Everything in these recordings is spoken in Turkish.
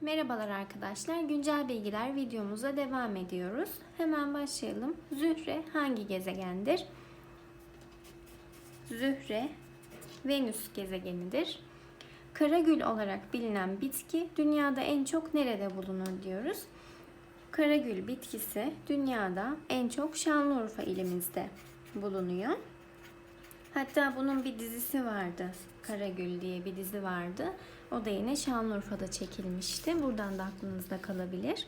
Merhabalar arkadaşlar. Güncel bilgiler videomuza devam ediyoruz. Hemen başlayalım. Zühre hangi gezegendir? Zühre Venüs gezegenidir. Karagül olarak bilinen bitki dünyada en çok nerede bulunur diyoruz. Karagül bitkisi dünyada en çok Şanlıurfa ilimizde bulunuyor. Hatta bunun bir dizisi vardı. Karagül diye bir dizi vardı. O da yine Şanlıurfa'da çekilmişti. Buradan da aklınızda kalabilir.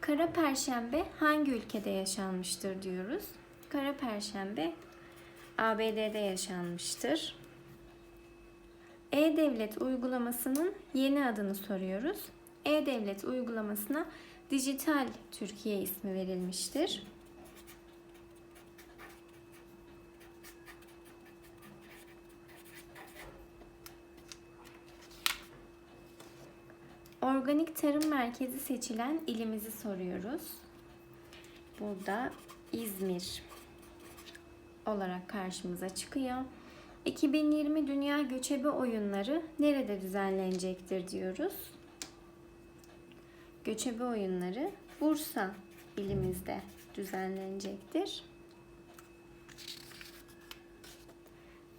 Kara Perşembe hangi ülkede yaşanmıştır diyoruz. Kara Perşembe ABD'de yaşanmıştır. E-Devlet uygulamasının yeni adını soruyoruz. E-Devlet uygulamasına Dijital Türkiye ismi verilmiştir. Organik Tarım Merkezi seçilen ilimizi soruyoruz. Burada İzmir olarak karşımıza çıkıyor. 2020 Dünya Göçebe Oyunları nerede düzenlenecektir diyoruz. Göçebe Oyunları Bursa ilimizde düzenlenecektir.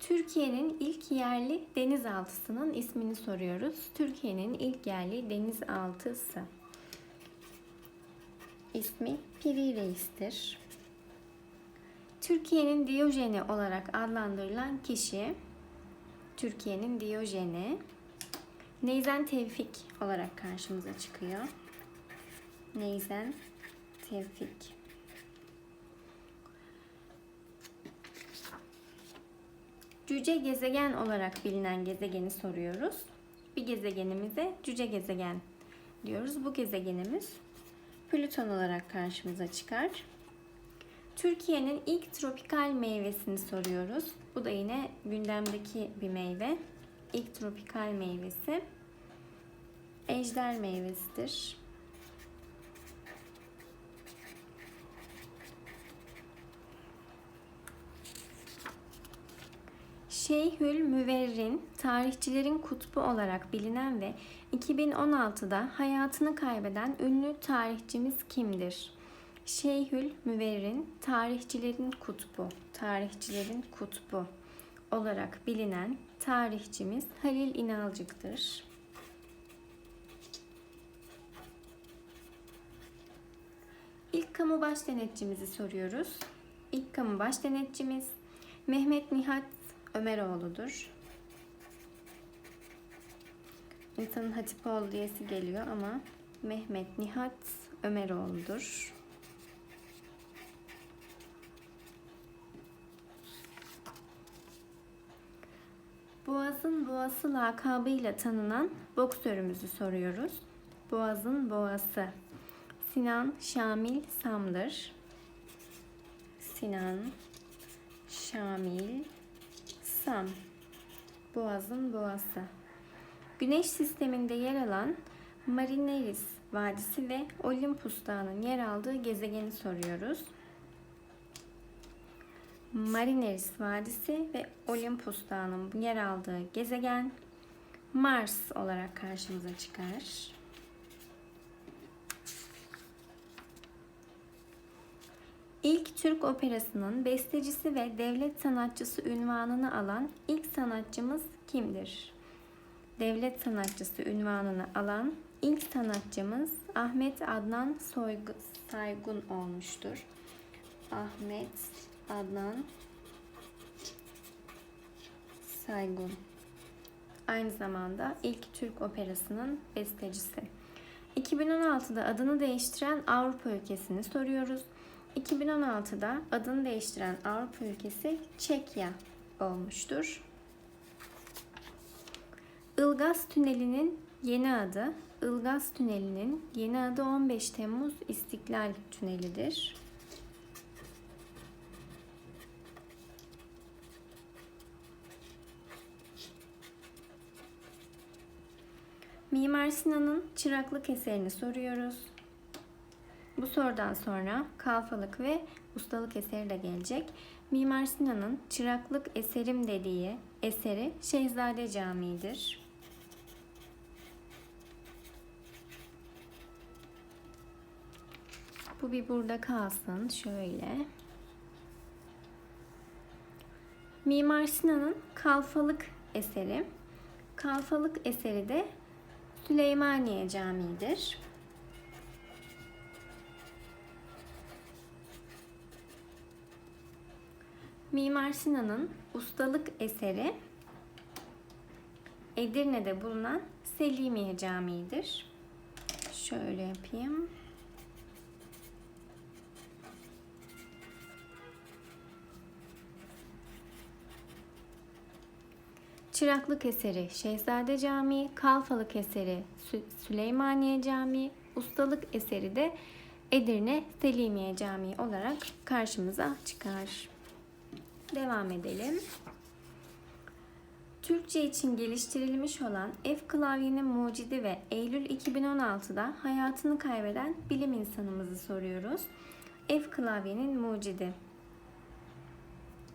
Türkiye'nin ilk yerli denizaltısının ismini soruyoruz. Türkiye'nin ilk yerli denizaltısı. İsmi Piri Reis'tir. Türkiye'nin Diyojeni olarak adlandırılan kişi Türkiye'nin Diyojeni Neyzen Tevfik olarak karşımıza çıkıyor. Neyzen Tevfik. Cüce gezegen olarak bilinen gezegeni soruyoruz. Bir gezegenimize cüce gezegen diyoruz. Bu gezegenimiz Plüton olarak karşımıza çıkar. Türkiye'nin ilk tropikal meyvesini soruyoruz. Bu da yine gündemdeki bir meyve. İlk tropikal meyvesi ejder meyvesidir. Şeyhül Müverrin, tarihçilerin kutbu olarak bilinen ve 2016'da hayatını kaybeden ünlü tarihçimiz kimdir? Şeyhül Müverrin, tarihçilerin kutbu, tarihçilerin kutbu olarak bilinen tarihçimiz Halil İnalcık'tır. İlk kamu baş denetçimizi soruyoruz. İlk kamu baş denetçimiz Mehmet Nihat Ömeroğlu'dur. İnsanın Hatipoğlu diyesi geliyor ama Mehmet Nihat Ömeroğlu'dur. Boğaz'ın boğası lakabıyla tanınan boksörümüzü soruyoruz. Boğaz'ın boğası. Sinan Şamil Sam'dır. Sinan Şamil Sam. Boğaz'ın boğası. Güneş sisteminde yer alan Marineris Vadisi ve Olympus Dağı'nın yer aldığı gezegeni soruyoruz. Marineris Vadisi ve Olympus Dağı'nın yer aldığı gezegen Mars olarak karşımıza çıkar. İlk Türk operasının bestecisi ve devlet sanatçısı ünvanını alan ilk sanatçımız kimdir? Devlet sanatçısı ünvanını alan ilk sanatçımız Ahmet Adnan Soygu, Saygun olmuştur. Ahmet Adnan Saygun. Aynı zamanda ilk Türk operasının bestecisi. 2016'da adını değiştiren Avrupa ülkesini soruyoruz. 2016'da adını değiştiren Avrupa ülkesi Çekya olmuştur. Ilgaz Tüneli'nin yeni adı Ilgaz Tüneli'nin yeni adı 15 Temmuz İstiklal Tüneli'dir. Mimar Sinan'ın çıraklık eserini soruyoruz. Bu sorudan sonra kalfalık ve ustalık eseri de gelecek. Mimar Sinan'ın çıraklık eserim dediği eseri Şehzade Camii'dir. Bu bir burada kalsın şöyle. Mimar Sinan'ın kalfalık eseri. Kalfalık eseri de Süleymaniye Camii'dir. Mimar Sinan'ın ustalık eseri Edirne'de bulunan Selimiye Camii'dir. Şöyle yapayım. Çıraklık eseri Şehzade Camii, Kalfalık eseri Sü- Süleymaniye Camii, ustalık eseri de Edirne Selimiye Camii olarak karşımıza çıkar. Devam edelim. Türkçe için geliştirilmiş olan F klavyenin mucidi ve Eylül 2016'da hayatını kaybeden bilim insanımızı soruyoruz. F klavyenin mucidi.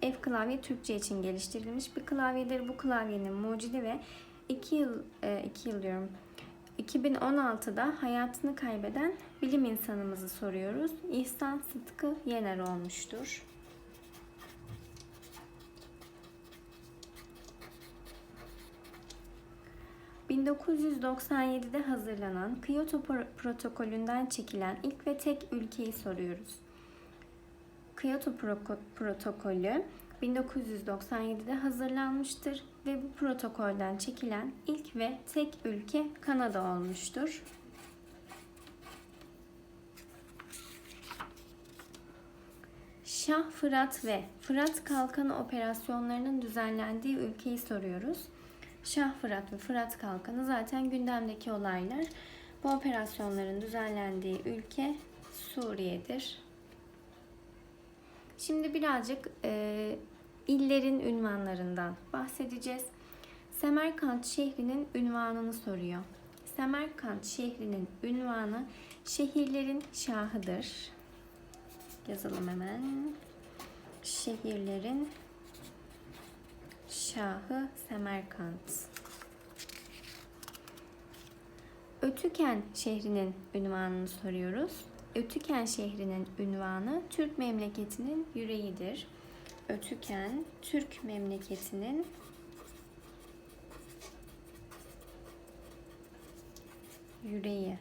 F klavye Türkçe için geliştirilmiş bir klavyedir. Bu klavyenin mucidi ve 2 yıl 2 yıl diyorum. 2016'da hayatını kaybeden bilim insanımızı soruyoruz. İhsan Sıtkı Yener olmuştur. ...1997'de hazırlanan Kyoto Pro- protokolünden çekilen ilk ve tek ülkeyi soruyoruz. Kyoto protokolü 1997'de hazırlanmıştır ve bu protokolden çekilen ilk ve tek ülke Kanada olmuştur. Şah Fırat ve Fırat Kalkanı operasyonlarının düzenlendiği ülkeyi soruyoruz. Şah Fırat ve Fırat Kalkanı zaten gündemdeki olaylar. Bu operasyonların düzenlendiği ülke Suriye'dir. Şimdi birazcık e, illerin ünvanlarından bahsedeceğiz. Semerkant şehrinin ünvanını soruyor. Semerkant şehrinin ünvanı şehirlerin şahıdır. Yazalım hemen. Şehirlerin şahı Semerkant. Ötüken şehrinin ünvanını soruyoruz. Ötüken şehrinin ünvanı Türk memleketinin yüreğidir. Ötüken Türk memleketinin yüreği.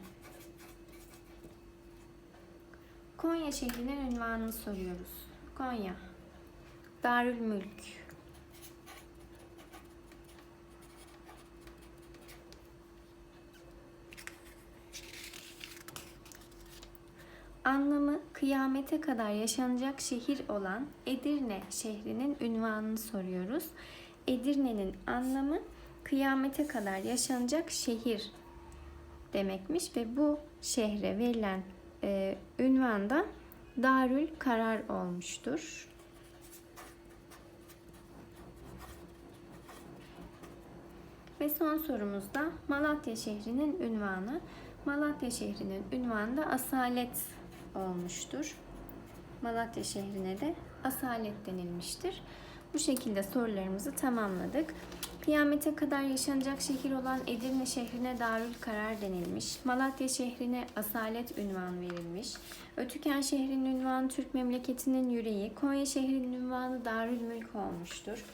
Konya şehrinin ünvanını soruyoruz. Konya. Darülmülk. Anlamı kıyamete kadar yaşanacak şehir olan Edirne şehrinin ünvanını soruyoruz. Edirne'nin anlamı kıyamete kadar yaşanacak şehir demekmiş ve bu şehre verilen e, ünvan da Darül Karar olmuştur. Ve son sorumuzda Malatya şehrinin ünvanı. Malatya şehrinin ünvanı da Asalet olmuştur. Malatya şehrine de Asalet denilmiştir. Bu şekilde sorularımızı tamamladık. Kıyamete kadar yaşanacak şehir olan Edirne şehrine Darül Karar denilmiş. Malatya şehrine Asalet ünvan verilmiş. Ötüken şehrinin ünvanı Türk memleketinin yüreği. Konya şehrinin ünvanı Darül Mülk olmuştur.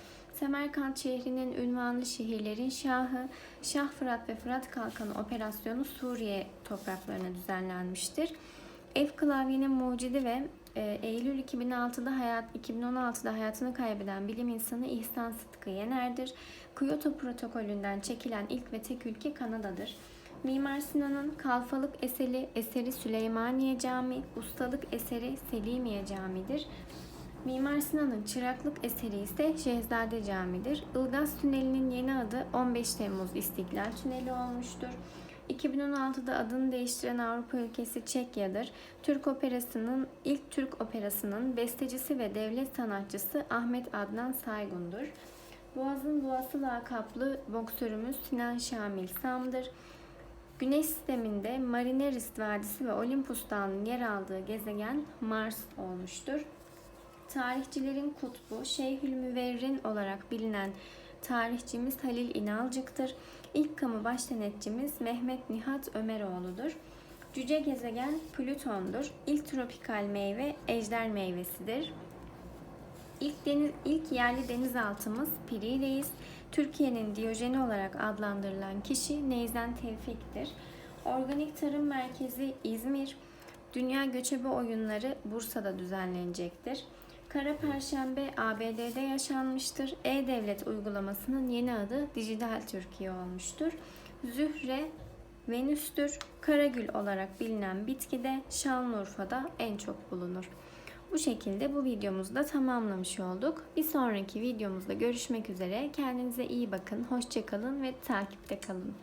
Semerkant şehrinin ünvanı şehirlerin şahı, Şah Fırat ve Fırat Kalkanı operasyonu Suriye topraklarına düzenlenmiştir. F klavyenin mucidi ve e, Eylül 2006'da hayat 2016'da hayatını kaybeden bilim insanı İhsan Sıtkı Yener'dir. Kyoto protokolünden çekilen ilk ve tek ülke Kanada'dır. Mimar Sinan'ın kalfalık eseri, eseri Süleymaniye Camii, ustalık eseri Selimiye Camii'dir. Mimar Sinan'ın çıraklık eseri ise Şehzade Camii'dir. Ilgaz Tüneli'nin yeni adı 15 Temmuz İstiklal Tüneli olmuştur. 2016'da adını değiştiren Avrupa ülkesi Çekya'dır. Türk operasının ilk Türk operasının bestecisi ve devlet sanatçısı Ahmet Adnan Saygun'dur. Boğaz'ın Boğası lakaplı boksörümüz Sinan Şamil Sam'dır. Güneş sisteminde Marinerist Vadisi ve Olympus Dağı'nın yer aldığı gezegen Mars olmuştur. Tarihçilerin kutbu Şeyhülmüverrin olarak bilinen tarihçimiz Halil İnalcık'tır. İlk kamu başdenetçimiz Mehmet Nihat Ömeroğlu'dur. Cüce gezegen Plüton'dur. İlk tropikal meyve ejder meyvesidir. İlk, deniz, ilk yerli denizaltımız Piri. Türkiye'nin Diyojeni olarak adlandırılan kişi Neyzen Tevfik'tir. Organik Tarım Merkezi İzmir. Dünya Göçebe Oyunları Bursa'da düzenlenecektir. Kara Perşembe ABD'de yaşanmıştır. E-Devlet uygulamasının yeni adı Dijital Türkiye olmuştur. Zühre Venüs'tür. Karagül olarak bilinen bitki de Şanlıurfa'da en çok bulunur. Bu şekilde bu videomuzu da tamamlamış olduk. Bir sonraki videomuzda görüşmek üzere. Kendinize iyi bakın, hoşçakalın ve takipte kalın.